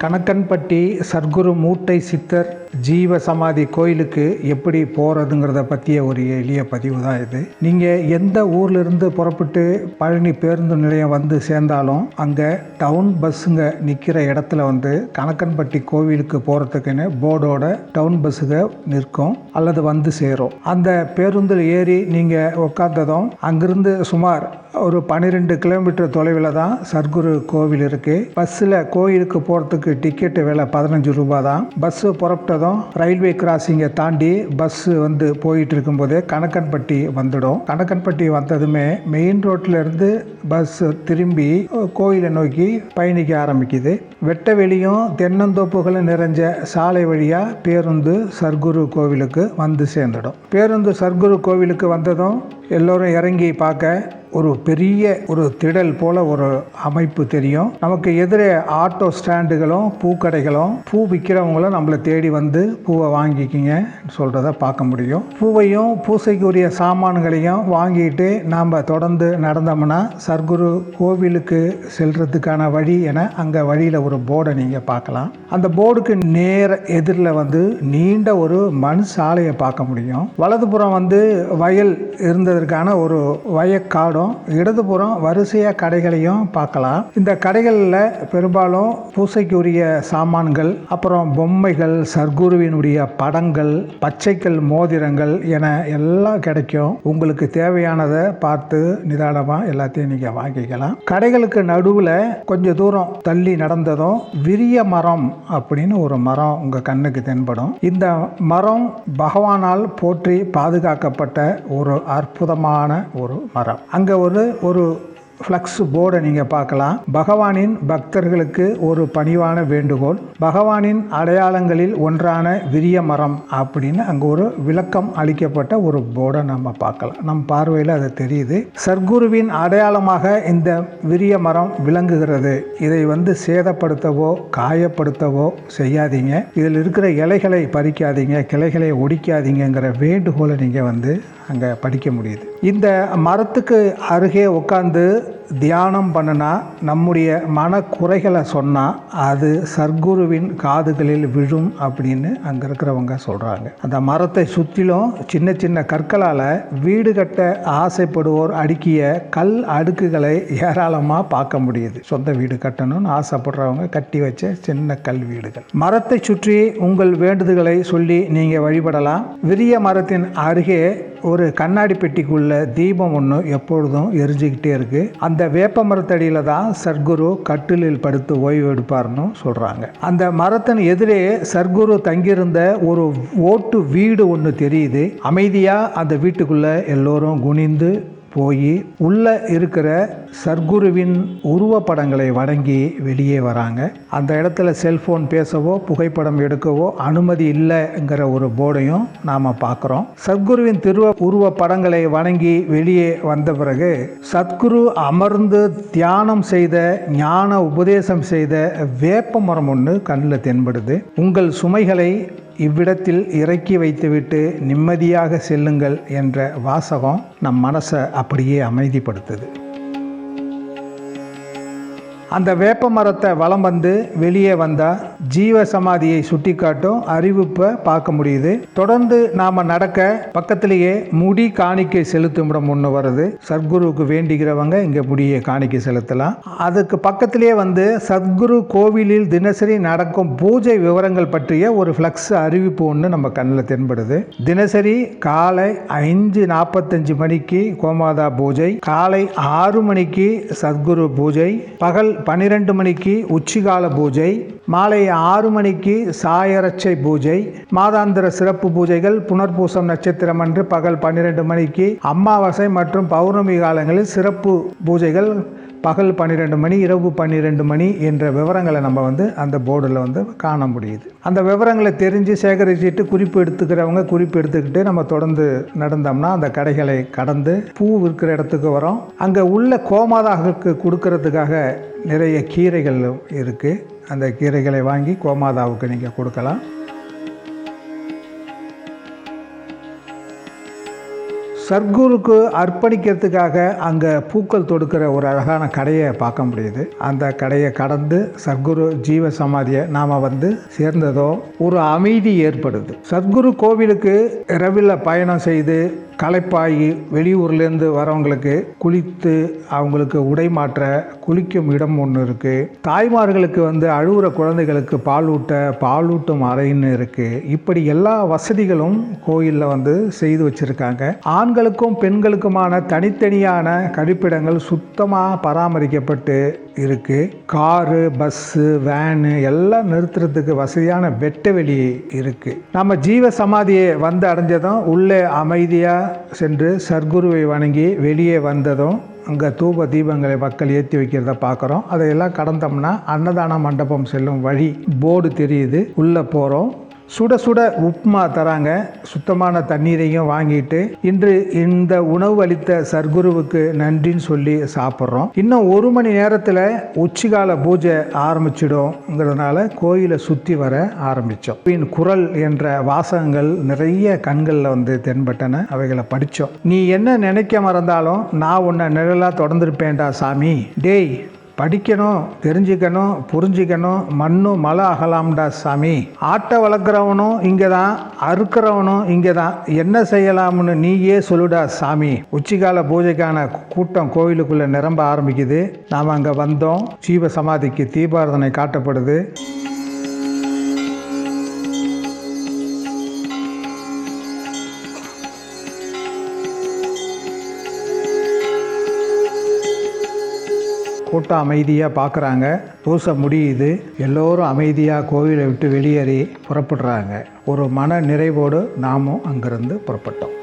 கணக்கன்பட்டி சர்க்குரு மூட்டை சித்தர் ஜீவ சமாதி கோயிலுக்கு எப்படி போகிறதுங்கிறத பற்றிய ஒரு எளிய பதிவு தான் இது. நீங்கள் எந்த ஊர்லேருந்து புறப்பட்டு பழனி பேருந்து நிலையம் வந்து சேர்ந்தாலும் அங்கே டவுன் பஸ்ஸுங்க நிற்கிற இடத்துல வந்து கணக்கன்பட்டி கோவிலுக்கு போகிறதுக்குன்னு போர்டோட டவுன் பஸ்ஸுங்க நிற்கும் அல்லது வந்து சேரும். அந்த பேருந்தில் ஏறி நீங்கள் உட்காந்ததும் அங்கிருந்து சுமார் ஒரு பன்னிரெண்டு கிலோமீட்டர் தொலைவில் தான் சர்க்குரு கோவில் இருக்குது பஸ்ஸில் கோயிலுக்கு போகிறதுக்கு டிக்கெட்டு விலை பதினஞ்சு ரூபா தான். பஸ்ஸு புறப்பட்ட புறப்பட்டதும் ரயில்வே கிராசிங்கை தாண்டி பஸ்ஸு வந்து போயிட்டு இருக்கும்போதே கணக்கன்பட்டி வந்துடும். கணக்கன்பட்டி வந்ததுமே மெயின் ரோட்ல இருந்து பஸ் திரும்பி கோயிலை நோக்கி பயணிக்க ஆரம்பிக்குது. வெட்ட வெளியும் தென்னந்தோப்புகளும் நிறைஞ்ச சாலை வழியாக பேருந்து சர்க்குரு கோவிலுக்கு வந்து சேர்ந்துடும். பேருந்து சர்க்குரு கோவிலுக்கு வந்ததும் எல்லோரும் இறங்கி பார்க்க ஒரு பெரிய ஒரு திடல் போல ஒரு அமைப்பு தெரியும். நமக்கு எதிரே ஆட்டோ ஸ்டாண்டுகளும் பூக்கடைகளும் பூ விற்கிறவங்களும் நம்மளை தேடி வந்து பூவை வாங்கிக்கிங்க சொல்கிறத பார்க்க முடியும். பூவையும் பூசைக்குரிய சாமான்களையும் வாங்கிட்டு நாம் தொடர்ந்து நடந்தோம்னா சர்க்குரு கோவிலுக்கு செல்றதுக்கான வழி என அங்கே வழியில் ஒரு போர்டை நீங்கள் பார்க்கலாம். அந்த போர்டுக்கு நேர எதிரில் வந்து நீண்ட ஒரு மண் சாலையை பார்க்க முடியும். வலதுபுறம் வந்து வயல் இருந்தது செல்வதற்கான ஒரு வயக்காடும் இடதுபுறம் வரிசையாக கடைகளையும் பார்க்கலாம். இந்த கடைகளில் பெரும்பாலும் பூசைக்குரிய சாமான்கள் அப்புறம் பொம்மைகள் சர்க்குருவினுடைய படங்கள் பச்சைக்கல் மோதிரங்கள் என எல்லாம் கிடைக்கும். உங்களுக்கு தேவையானதை பார்த்து நிதானமாக எல்லாத்தையும் நீங்கள் வாங்கிக்கலாம். கடைகளுக்கு நடுவில் கொஞ்சம் தூரம் தள்ளி நடந்ததும் விரிய மரம் அப்படின்னு ஒரு மரம் உங்கள் கண்ணுக்கு தென்படும். இந்த மரம் பகவானால் போற்றி பாதுகாக்கப்பட்ட ஒரு அற்புதமான ஒரு மரம். அங்கே ஒரு ஒரு ஃப்ளக்ஸ் போர்டை நீங்கள் பார்க்கலாம். பகவானின் பக்தர்களுக்கு ஒரு பணிவான வேண்டுகோள். பகவானின் அடையாளங்களில் ஒன்றான விரிய மரம் அப்படின்னு அங்கே ஒரு விளக்கம் அளிக்கப்பட்ட ஒரு போர்டை நம்ம பார்க்கலாம். நம் பார்வையில் அது தெரியுது. சர்க்குருவின் அடையாளமாக இந்த விரிய மரம் விளங்குகிறது. இதை வந்து சேதப்படுத்தவோ காயப்படுத்தவோ செய்யாதீங்க. இதில் இருக்கிற இலைகளை பறிக்காதீங்க கிளைகளை ஒடிக்காதீங்கங்கிற வேண்டுகோளை நீங்கள் வந்து அங்கே படிக்க முடியுது. இந்த மரத்துக்கு அருகே உட்காந்து தியானம் பண்ணினா நம்முடைய மனக்குறைகளை சொன்னால் அது சர்க்குருவின் காதுகளில் விழும் அப்படின்னு அங்கே இருக்கிறவங்க சொல்கிறாங்க அந்த மரத்தை சுற்றிலும் சின்ன சின்ன கற்களால் வீடு கட்ட ஆசைப்படுவோர் அடுக்கிய கல் அடுக்குகளை ஏராளமாக பார்க்க முடியுது. சொந்த வீடு கட்டணும்னு ஆசைப்படுறவங்க கட்டி வச்ச சின்ன கல் வீடுகள். மரத்தை சுற்றி உங்கள் வேண்டுதல்களை சொல்லி நீங்கள் வழிபடலாம். விரிய மரத்தின் அருகே ஒரு கண்ணாடி பெட்டிக்குள்ள தீபம் ஒன்று எப்பொழுதும் எரிஞ்சுக்கிட்டே இருக்குது அந்த வேப்ப மரத்தடியில் தான் சர்க்குரு கட்டிலில் படுத்து ஓய்வு எடுப்பார்னு சொல்கிறாங்க அந்த மரத்தின் எதிரே சர்க்குரு தங்கியிருந்த ஒரு ஓட்டு வீடு ஒன்று தெரியுது. அமைதியாக அந்த வீட்டுக்குள்ளே எல்லோரும் குனிந்து போய் உள்ளே இருக்கிற சர்க்குருவின் உருவப்படங்களை வணங்கி வெளியே வராங்க. அந்த இடத்துல செல்ஃபோன் பேசவோ புகைப்படம் எடுக்கவோ அனுமதி இல்லைங்கிற ஒரு போர்டையும் நாம் பார்க்குறோம். சத்குருவின் திருவ உருவ படங்களை வணங்கி வெளியே வந்த பிறகு சத்குரு அமர்ந்து தியானம் செய்த ஞான உபதேசம் செய்த வேப்ப மரம் ஒன்று கண்ணில் தென்படுது. உங்கள் சுமைகளை இவ்விடத்தில் இறக்கி வைத்துவிட்டு நிம்மதியாக செல்லுங்கள் என்ற வாசகம் நம் மனசை அப்படியே அமைதிப்படுத்துது. அந்த வேப்ப மரத்தை வலம் வந்து வெளியே வந்தால் ஜீவ சமாதியை சுட்டிக்காட்டும் அறிவிப்பை பார்க்க முடியுது. தொடர்ந்து நாம் நடக்க பக்கத்திலேயே முடி காணிக்கை செலுத்தும் இடம் ஒன்று வருது. சத்குருவுக்கு வேண்டிக்கிறவங்க இங்கே முடியை காணிக்கை செலுத்தலாம். அதுக்கு பக்கத்திலேயே வந்து சத்குரு கோவிலில் தினசரி நடக்கும் பூஜை விவரங்கள் பற்றிய ஒரு ஃப்ளக்ஸ் அறிவிப்பு ஒன்று நம்ம கண்ணில் தென்படுது. தினசரி காலை ஐந்து நாற்பத்தஞ்சு மணிக்கு கோமாதா பூஜை காலை ஆறு மணிக்கு சத்குரு பூஜை பகல் பன்னிரெண்டு மணிக்கு உச்சிகால பூஜை மாலை ஆறு மணிக்கு சாயரட்சை பூஜை மாதாந்திர சிறப்பு பூஜைகள் புனர்பூசம் நட்சத்திரம் அன்று பகல் பன்னிரெண்டு மணிக்கு அமாவாசை மற்றும் பௌர்ணமி காலங்களில் சிறப்பு பூஜைகள் பகல் பன்னிரெண்டு மணி இரவு பன்னிரெண்டு மணி என்ற விவரங்களை நம்ம வந்து அந்த போர்டில் வந்து காண முடியுது. அந்த விவரங்களை தெரிஞ்சு சேகரிச்சுட்டு குறிப்பு எடுத்துக்கிறவங்க குறிப்பு எடுத்துக்கிட்டு நம்ம தொடர்ந்து நடந்தோம்னா அந்த கடைகளை கடந்து பூ விற்கிற இடத்துக்கு வரோம். அங்கே உள்ள கோமாதாவுக்கு கொடுக்கறதுக்காக நிறைய கீரைகள் இருக்குது அந்த கீரைகளை வாங்கி கோமாதாவுக்கு நீங்கள் கொடுக்கலாம். சர்க்குருக்கு அர்ப்பணிக்கிறதுக்காக அங்கே பூக்கள் தொடுக்கிற ஒரு அழகான கடையை பார்க்க முடியுது. அந்த கடையை கடந்து சர்க்குரு ஜீவ சமாதியை நாம் வந்து சேர்ந்ததோ ஒரு அமைதி ஏற்படுது. சர்க்குரு கோவிலுக்கு இரவில் பயணம் செய்து களைப்பாகி வெளியூர்லேருந்து வரவங்களுக்கு குளித்து அவங்களுக்கு உடை மாற்ற குளிக்கும் இடம் ஒன்று இருக்குது தாய்மார்களுக்கு வந்து அழுகுற குழந்தைகளுக்கு பாலூட்ட பாலூட்டும் அறைன்னு இருக்குது இப்படி எல்லா வசதிகளும் கோயிலில் வந்து செய்து வச்சுருக்காங்க. ஆண்களுக்கும் பெண்களுக்குமான தனித்தனியான கழிப்பிடங்கள் சுத்தமாக பராமரிக்கப்பட்டு இருக்குது காரு பஸ்ஸு வேனு எல்லாம் நிறுத்துறதுக்கு வசதியான வெட்ட வெளி இருக்குது நம்ம ஜீவ சமாதியை வந்து அடைஞ்சதும் உள்ளே அமைதியாக சென்று சர்க்குருவை வணங்கி வெளியே வந்ததும் அங்கே தூப தீபங்களை மக்கள் ஏற்றி வைக்கிறத பார்க்குறோம். அதையெல்லாம் கடந்தோம்னா அன்னதான மண்டபம் செல்லும் வழி போர்டு தெரியுது. உள்ளே போகிறோம் சுட சுட உப்புமா தராங்க. சுத்தமான தண்ணீரையும் வாங்கிட்டு இன்று இந்த உணவு அளித்த சர்க்குருவுக்கு நன்றின்னு சொல்லி சாப்பிட்றோம். இன்னும் ஒரு மணி நேரத்தில் உச்சிகால பூஜை ஆரம்பிச்சிடும்ங்கிறதுனால கோயிலை சுற்றி வர ஆரம்பித்தோம் பின் குரல் என்ற வாசகங்கள் நிறைய கண்களில் வந்து தென்பட்டன. அவைகளை படித்தோம் நீ என்ன நினைக்க மறந்தாலும் நான் உன்னை நிழலாக தொடர்ந்துருப்பேன்டா சாமி. டேய் படிக்கணும் தெரிஞ்சுக்கணும் புரிஞ்சுக்கணும் மண்ணும் மலை அகலாம்டா சாமி. ஆட்டை வளர்க்குறவனும் இங்கே தான் அறுக்கிறவனும் இங்கே தான் என்ன செய்யலாம்னு நீயே சொல்லுடா சாமி. உச்சிகால பூஜைக்கான கூட்டம் கோயிலுக்குள்ளே நிரம்ப ஆரம்பிக்குது. நாம் அங்கே வந்தோம். ஜீவ சமாதிக்கு தீபாரதனை காட்டப்படுது. கூட்டம் அமைதியாக பார்க்குறாங்க பூசை முடியுது. எல்லோரும் அமைதியாக கோவிலை விட்டு வெளியேறி புறப்படுறாங்க. ஒரு மன நிறைவோடு நாமும் அங்கேருந்து புறப்பட்டோம்.